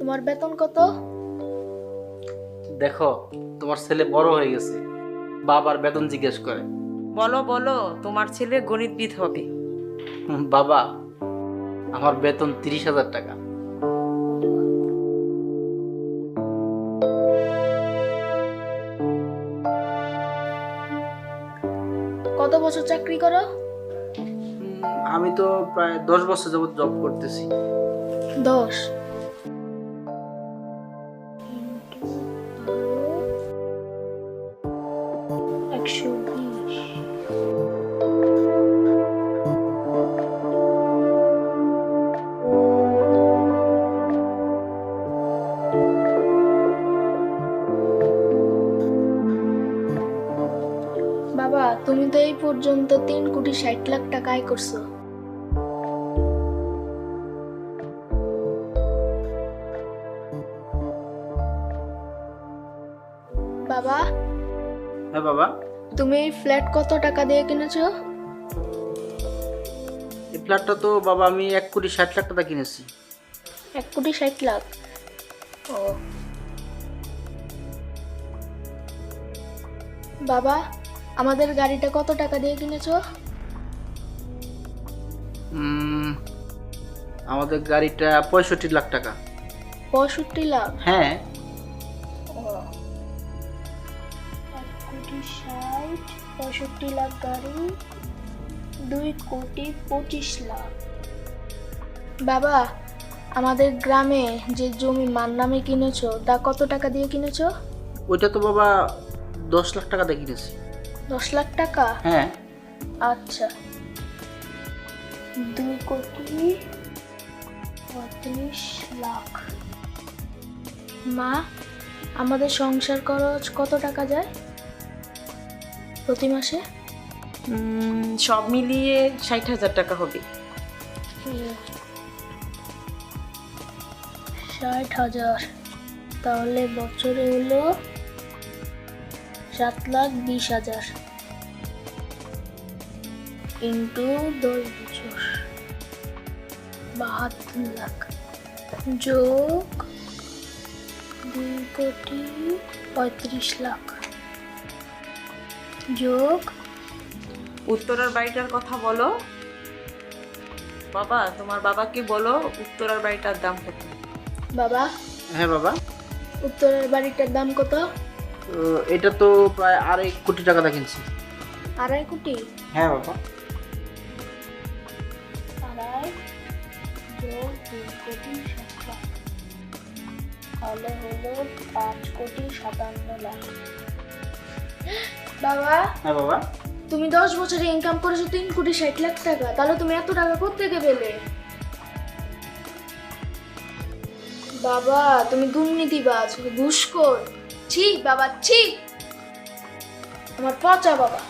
তোমার বেতন কত? দেখো তোমার ছেলে বড় হয়ে গেছে। বাবার বেতন জিজ্ঞেস করে। বলো বলো তোমার ছেলে গণিতবিদ হবে। বাবা আমার বেতন তিরিশ হাজার টাকা। কত বছর চাকরি করো? আমি তো প্রায় দশ বছর যাবত জব করতেছি। দশ? একশো বিশ বাবা, তুমি তো এই পর্যন্ত তিন কোটি ষাট লাখ টাকা আয় করছ। বাবা? হ্যাঁ বাবা? তুমি এই ফ্ল্যাট কত টাকা দিয়ে কিনেছো? এই ফ্ল্যাটটা তো বাবা আমি এক কোটি ষাট লাখ টাকা কিনেছি। এক কোটি ষাট লাখ? ও। বাবা আমাদের গাড়িটা কত টাকা দিয়ে কিনেছো? উম, আমাদের গাড়িটা পঁয়ষট্টি লাখ টাকা। পঁয়ষট্টি লাখ? হ্যাঁ। ও। এক কোটি ষাট পঁয়ষট্টি লাখ গাড়ি দুই কোটি পঁচিশ লাখ। বাবা আমাদের গ্রামে যে জমি মার নামে কিনেছো তা কত টাকা দিয়ে কিনেছো? ওইটা তো বাবা দশ লাখ টাকা দিয়ে কিনেছি। দশ লাখ টাকা? হ্যাঁ। আচ্ছা। দুই কোটি পঁয়ত্রিশ লাখ। মা আমাদের সংসার খরচ কত টাকা যায়? প্রতি মাসে? সব মিলিয়ে ষাট হাজার টাকা হবে। ষাট হাজার। তাহলে বছরে হলো সাত লাখ বিশ হাজার। ইন্টু দশ বছর। বাহাত্তর লাখ। যোগ দুই কোটি পঁয়ত্রিশ লাখ। যোগ। উত্তরার বাড়িটার কথা বলো। বাবা তোমার বাবাকে বলো উত্তরার বাড়িটার দাম কত? বাবা? হ্যাঁ বাবা। উত্তরের বাড়িটার দাম কত? এটা তো প্রায় আড়াই কোটি টাকা কিনছি। আড়াই কোটি? হ্যাঁ বাবা। আড়াই যোগ কোটি হলো পাঁচ কোটি সাতান্ন লাখ। বাবা? হ্যাঁ বাবা। তুমি দশ বছরে ইনকাম করেছ তিন কোটি ষাট লাখ টাকা তাহলে তুমি এত টাকা কোথেকে পেলে? বাবা তুমি দুর্নীতিবাজ ঘুষখোর। ঠিক বাবা ঠিক আমার পচা বাবা।